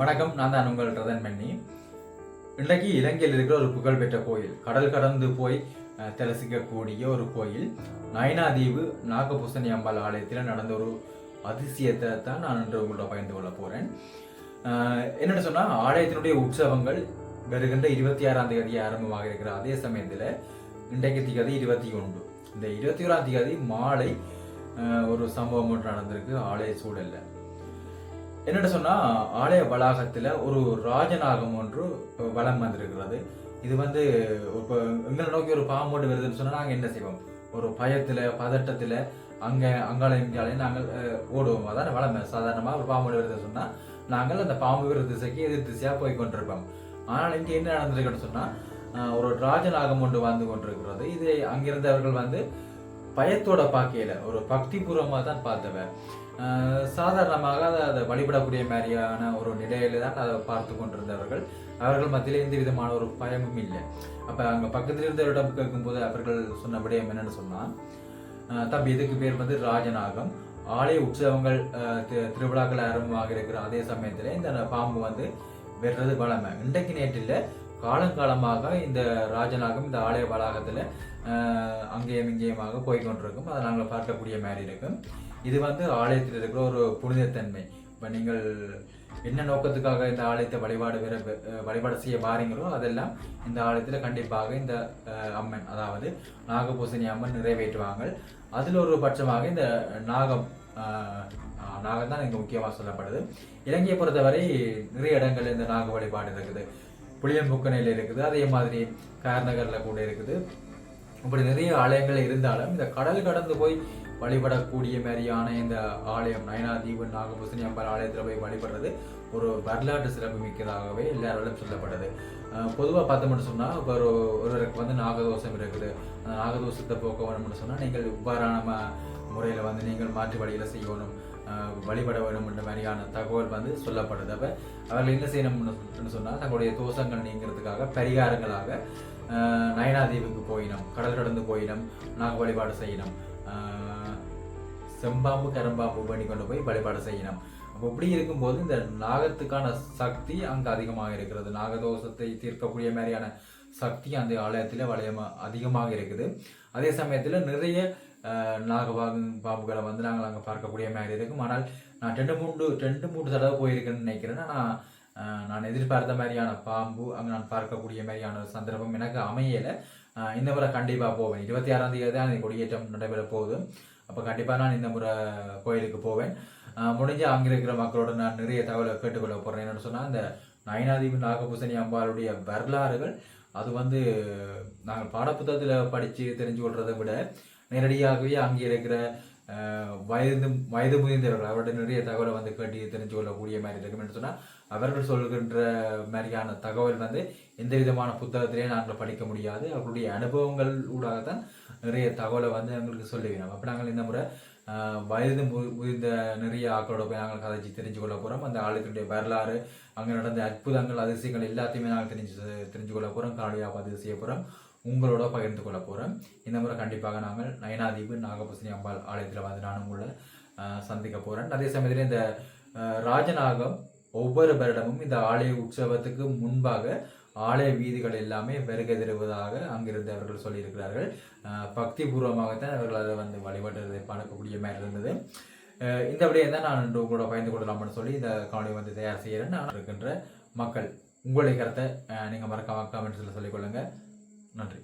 வணக்கம் நான் தான் உங்கள் ரதன் மன்னி. இன்றைக்கு இலங்கையில் இருக்கிற ஒரு புகழ்பெற்ற கோயில் கடல் கடந்து போய் அஹ், தரிசிக்கக்கூடிய ஒரு கோயில். நயனாதீவு நாகபூசணி அம்பாள் ஆலயத்தில் நடந்த ஒரு அதிசயத்தை தான் நான் இன்று உங்கள்கிட்ட பகிர்ந்து கொள்ள போகிறேன் என்னென்னு சொன்னால் ஆலயத்தினுடைய உற்சவங்கள் வருகின்ற இருபத்தி ஆறாம் தேதி ஆரம்பமாக இருக்கிற அதே சமயத்தில் இன்றைக்கு திகதி இருபத்தி ஒன்று. இந்த இருபத்தி ஓராம் தேதி மாலை ஒரு சம்பவம் ஒன்று நடந்திருக்கு ஆலய சூழலில். என்னட சொன்னா ஆலய வளாகத்துல ஒரு ராஜநாகம் ஒன்று வளம் வந்திருக்கிறது. இது வந்து இப்போ எங்களை நோக்கி ஒரு பாம்போடு வருதுன்னு சொன்னா நாங்க என்ன செய்வோம்? ஒரு பயத்துல பதட்டத்துல அங்க அங்காள இங்காலே நாங்கள் அஹ், ஓடுவோம். அதான் வளமை சாதாரணமா ஒரு பாம்போடு வருதுன்னு சொன்னா நாங்கள் அந்த பாம்பு விருது திசைக்கு எதிர் திசையா போய் கொண்டிருப்போம். ஆனால் இங்க என்ன நடந்திருக்குன்னு சொன்னா அஹ், ஒரு ராஜநாகம் ஒன்று வந்து கொண்டிருக்கிறது. இது அங்கிருந்தவர்கள் வந்து பயத்தோட பார்க்கையில ஒரு பக்திபூர்வமாக தான் பார்த்தவன் சாதாரணமாக அதை அதை வழிபடக்கூடிய மாதிரியான ஒரு நிலையில தான் அதை பார்த்து கொண்டிருந்தவர்கள். அவர்கள் மத்தியில் எந்த விதமான ஒரு பயமும் இல்லை. அப்போ அங்கே பக்கத்தில் இருந்தவரிடம் கேட்கும்போது அவர்கள் சொன்ன விடயம் என்னன்னு சொன்னால் தம்பி இதுக்கு பேர் வந்து ராஜநாகம். ஆலய உற்சவங்கள் திருவிழாக்கள் ஆரம்பமாக இருக்கிற அதே சமயத்தில் இந்த பாம்பு வந்து வெறுறது பலமை இன்றைக்கு நேற்றில் காலங்காலமாக இந்த ராஜநாகம் இந்த ஆலய வளாகத்தில் அங்கேயும் இங்கேயுமாக போய்கொண்டிருக்கும். அதை நாங்கள் பார்க்கக்கூடிய மாதிரி இருக்கும். இது வந்து ஆலயத்தில் இருக்கிற ஒரு புனிதத்தன்மை. இப்போ நீங்கள் என்ன நோக்கத்துக்காக இந்த ஆலயத்தை வழிபாடு வேற வழிபாடு செய்ய வாரீங்களோ அதெல்லாம் இந்த ஆலயத்தில் கண்டிப்பாக இந்த அஹ், அம்மன் அதாவது நாகபூசணி அம்மன் நிறைவேற்றுவாங்க அதில் ஒரு பட்சமாக இந்த நாகம் அஹ், நாகம் தான் இங்கே முக்கியமாக சொல்லப்படுது. இலங்கையை பொறுத்தவரை நிறைய இடங்கள் இந்த நாக வழிபாடு இருக்குது. புளியம்புக்கணையில் இருக்குது. அதே மாதிரி கார்நகரில் கூட இருக்குது. இப்படி நிறைய ஆலயங்கள் இருந்தாலும் இந்த கடல் கடந்து போய் வழிபடக்கூடிய மாதிரியான இந்த ஆலயம் நயனாதீவு நாகபூசணி அம்பாள் ஆலயத்தில் போய் வழிபடுறது ஒரு வரலாற்று சிறப்பு மிக்கதாகவே எல்லாராலும் சொல்லப்படுது. பொதுவாக பார்த்தோம்னு சொன்னால் இப்போ ஒரு ஒருவருக்கு வந்து நாகதோஷம் இருக்குது. அந்த நாகதோஷத்தை போக்க வேணும்னு சொன்னால் நீங்கள் இவ்வாறான முறையில் வந்து நீங்கள் மாற்று வழியில் செய்யணும் அஹ், வழிபட வேணும்ன்ற மாதிரியான தகவல் வந்து சொல்லப்படுது. அப்போ அவர்கள் என்ன செய்யணும்னு சொன்னால் தங்களுடைய தோஷங்கள் நீங்கிறதுக்காக பரிகாரங்களாக நயனாதீவுக்கு போயினோம் கடல் கடந்து போயினோம் நாக வழிபாடு செய்யணும். செம்பாம்பு கரும்பாம்பு பண்ணி கொண்டு போய் வழிபாடு செய்யணும். அப்போ இப்படி இருக்கும்போது இந்த நாகத்துக்கான சக்தி அங்கே அதிகமாக இருக்கிறது. நாகதோஷத்தை தீர்க்கக்கூடிய மாதிரியான சக்தி அந்த ஆலயத்தில் வளையமாக அதிகமாக இருக்குது. அதே சமயத்தில் நிறைய அஹ், பாம்புகளை வந்து நாங்கள் அங்கே பார்க்கக்கூடிய மாதிரி இருக்கும். ஆனால் நான் ரெண்டு மூன்று ரெண்டு மூன்று தடவை போயிருக்கேன்னு நினைக்கிறேன் ஆனால் அஹ், நான் எதிர்பார்த்த மாதிரியான பாம்பு அங்கே நான் பார்க்கக்கூடிய மாதிரியான சந்தர்ப்பம் எனக்கு அமையலை. இந்த முறை கண்டிப்பாக போவேன். இருபத்தி ஆறாம் தேதி தான் கொடியேற்றம் நடைபெற போகுது. அப்போ கண்டிப்பாக நான் இந்த முறை கோயிலுக்கு போவேன். முடிஞ்ச அங்கே இருக்கிற மக்களோட நான் நிறைய தகவலை கேட்டுக்கொள்ள போகிறேன் என்னென்னு சொன்னால் இந்த நயனாதீவு நாகபூசணி அம்பாளுடைய வரலாறுகள் அது வந்து நாங்கள் பாடப்புத்தகத்தில் படித்து தெரிஞ்சு கொள்றதை விட நேரடியாகவே அங்கே இருக்கிற அஹ், வயது வயது முதிர்ந்தவர்கள் அவருடைய நிறைய தகவலை வந்து கேட்டு தெரிஞ்சு கொள்ளக்கூடிய மாதிரி இருக்கும் என்று சொன்னால் அவர்கள் சொல்கின்ற மாதிரியான தகவல் வந்து எந்த விதமான புத்தகத்திலே நாங்கள் படிக்க முடியாது. அவர்களுடைய அனுபவங்கள் ஊடாகத்தான் நிறைய தகவலை வந்து எங்களுக்கு சொல்லுகிறோம் அப்போ நாங்கள் இந்த முறை வயது முதிர்ந்த நிறைய ஆக்களோட போய் நாங்கள் கதைச்சி தெரிஞ்சு கொள்ள போகிறோம். அந்த ஆலயத்தினுடைய வரலாறு அங்கே நடந்த அற்புதங்கள் அதிசயங்கள் எல்லாத்தையுமே நாங்கள் தெரிஞ்சு தெரிஞ்சு கொள்ள போகிறோம். காலையாக பதிவு செய்ய போகிறோம். உங்களோட பகிர்ந்து கொள்ள போகிறேன் இந்த முறை கண்டிப்பாக நாங்கள் நயனாதீவு நாகபூசணி அம்பாள் ஆலயத்தில் வந்து நான் உங்களை ஆஹ், சந்திக்க போகிறேன் அதே சமயத்தில் இந்த ராஜநாகம் ஒவ்வொரு வருடமும் இந்த ஆலய உற்சவத்துக்கு முன்பாக ஆலய வீதிகள் எல்லாமே வருகை தருவதாக அங்கிருந்தவர்கள் சொல்லியிருக்கிறார்கள். பக்தி பூர்வமாகத்தான் அவர்கள் அதை வந்து வழிபடுறதை பார்க்கக்கூடிய மாதிரி இருந்தது. ஆஹ் இந்த விடையை தான் நான் இன்று உங்களோட பயந்து கொள்ளலாம்னு சொல்லி இந்த காணொலி வந்து தயார் செய்கிறேன் நான் இருக்கின்ற மக்கள் உங்களுடைய கருத்தை ஆஹ் நீங்க மறக்காம கமெண்ட்ஸில் சொல்லிக்கொள்ளுங்கள் நன்றி